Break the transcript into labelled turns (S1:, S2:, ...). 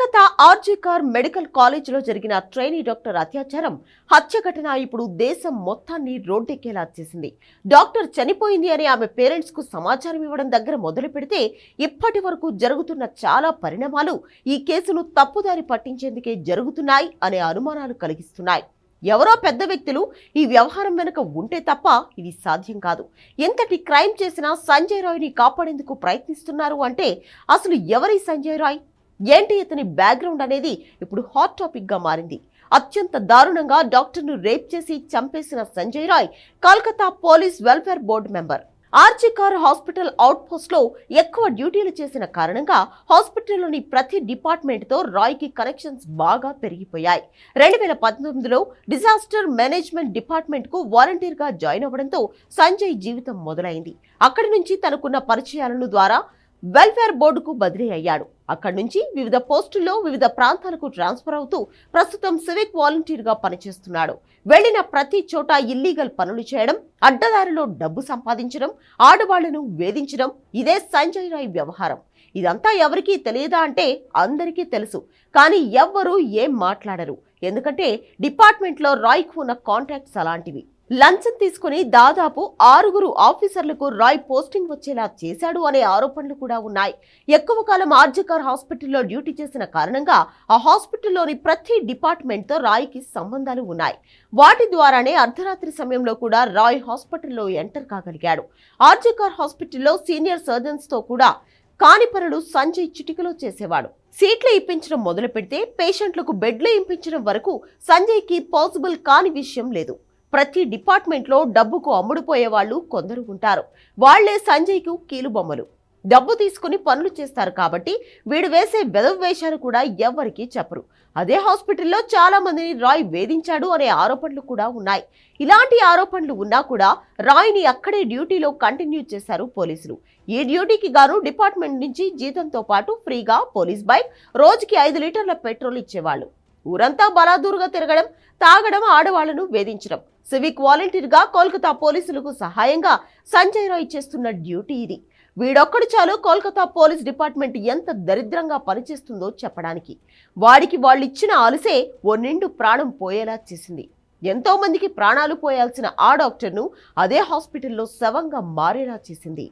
S1: Kolkata RG Kar medical కాలేజీలో జరిగిన trainee doctor అత్యాచారం. హత్య ఘటన ఇప్పుడు దేశం మొత్తాన్ని రోడ్డెక్కేలా చేసింది. డాక్టర్ చనిపోయింది అని ఆమె పేరెంట్స్కు సమాచారం ఇవ్వడం దగ్గర మొదలు పెడితే ఇప్పటి వరకు జరుగుతున్న చాలా పరిణామాలు ఈ కేసును తప్పుదారి పట్టించేందుకే జరుగుతున్నాయి అనే అనుమానాలు కలిగిస్తున్నాయి. ఎవరో పెద్ద వ్యక్తులు ఈ వ్యవహారం వెనుక ఉంటే తప్ప ఇది సాధ్యం కాదు. ఎంతటి క్రైమ్ చేసినా సంజయ్ రాయ్ని కాపాడేందుకు ప్రయత్నిస్తున్నారు అంటే అసలు ఎవరి సంజయ్ రాయ్? ఏంటి ఇతని బ్యాక్గ్రౌండ్ అనేది ఇప్పుడు హాట్ టాపిక్గా మారింది. అత్యంత దారుణంగా డాక్టర్ను రేప్ చేసి చంపేసిన Sanjay Roy Calcutta police welfare board member. RG Kar hospital అవుట్పోస్ట్లో ఎక్కువ డ్యూటీలు చేసిన కారణంగా హాస్పిటల్లోని ప్రతి డిపార్ట్మెంట్తో రాయ్కి కనెక్షన్స్ బాగా పెరిగిపోయాయి. రెండు వేల పంతొమ్మిదిలో డిజాస్టర్ మేనేజ్మెంట్ డిపార్ట్మెంట్కు వాలంటీర్గా జాయిన్ అవ్వడంతో సంజయ్ జీవితం మొదలైంది. అక్కడి నుంచి తనకున్న పరిచయాలను ద్వారా వెల్ఫేర్ బోర్డుకు బదిలీ అయ్యాడు. అక్కడి నుంచి వివిధ పోస్టుల్లో వివిధ ప్రాంతాలకు ట్రాన్స్ఫర్ అవుతూ ప్రస్తుతం సివిక్ వాలంటీర్గా పనిచేస్తున్నాడు. వెళ్ళిన ప్రతి చోట ఇల్లీగల్ పనులు చేయడం అడ్డదారిలో డబ్బు సంపాదించడం ఆడవాళ్ళను వేధించడం ఇదే సంజయ్ రాయ్ వ్యవహారం. ఇదంతా ఎవరికీ తెలియదా అంటే అందరికీ తెలుసు. కానీ ఎవ్వరూ ఏం మాట్లాడరు. ఎందుకంటే డిపార్ట్మెంట్లో రాయ్కు ఉన్న కాంటాక్ట్స్ అలాంటివి. లంచం తీసుకుని దాదాపు ఆరుగురు ఆఫీసర్లకు రాయ్ పోస్టింగ్ వచ్చేలా చేశాడు అనే ఆరోపణలు కూడా ఉన్నాయి. ఎక్కువ కాలం ఆర్జకార్ హాస్పిటల్లో డ్యూటీ చేసిన కారణంగా ఆ హాస్పిటల్లోని ప్రతి డిపార్ట్మెంట్తో రాయ్కి సంబంధాలు ఉన్నాయి. వాటి ద్వారానే అర్ధరాత్రి సమయంలో కూడా రాయ్ హాస్పిటల్లో ఎంటర్ కాగలిగాడు. ఆర్జకార్ హాస్పిటల్లో సీనియర్ సర్జన్స్తో కూడా కాని పనులు సంజయ్ చిటికలో చేసేవాడు. సీట్లు ఇప్పించడం మొదలు పెడితే పేషెంట్లకు బెడ్లు ఇప్పించడం వరకు సంజయ్కి పాసిబుల్ కాని విషయం లేదు. ప్రతి డిపార్ట్మెంట్లో డబ్బుకు అమ్ముడుపోయే వాళ్ళు కొందరు ఉంటారు. వాళ్ళే సంజయ్కు కీలుబొమ్మలు డబ్బు తీసుకుని పనులు చేస్తారు కాబట్టి వీడు వేసే బెదవ వేషాలు కూడా ఎవ్వరికీ చెప్పరు. అదే హాస్పిటల్లో చాలా మందిని రాయ్ వేధించాడు అనే ఆరోపణలు కూడా ఉన్నాయి. ఇలాంటి ఆరోపణలు ఉన్నా కూడా రాయ్ని అక్కడే డ్యూటీలో కంటిన్యూ చేశారు పోలీసులు. ఈ డ్యూటీకి గాను డిపార్ట్మెంట్ నుంచి జీతంతో పాటు ఫ్రీగా పోలీస్ బైక్ రోజుకి ఐదు లీటర్ల పెట్రోల్ ఇచ్చేవాళ్ళు. ఊరంతా బలాదూరుగా తిరగడం తాగడం ఆడవాళ్ళను వేధించడం. సివిక్ వాలంటీర్గా కోల్కతా పోలీసులకు సహాయంగా సంజయ్ రాయ్ చేస్తున్న డ్యూటీ ఇది. వీడొక్కడు చాలు కోల్కతా పోలీస్ డిపార్ట్మెంట్ ఎంత దరిద్రంగా పనిచేస్తుందో చెప్పడానికి. వాడికి వాళ్ళిచ్చిన అలసే ఓ నిండు ప్రాణం పోయేలా చేసింది. ఎంతోమందికి ప్రాణాలు పోయాల్సిన ఆ డాక్టర్ను అదే హాస్పిటల్లో శవంగా మారేలా చేసింది.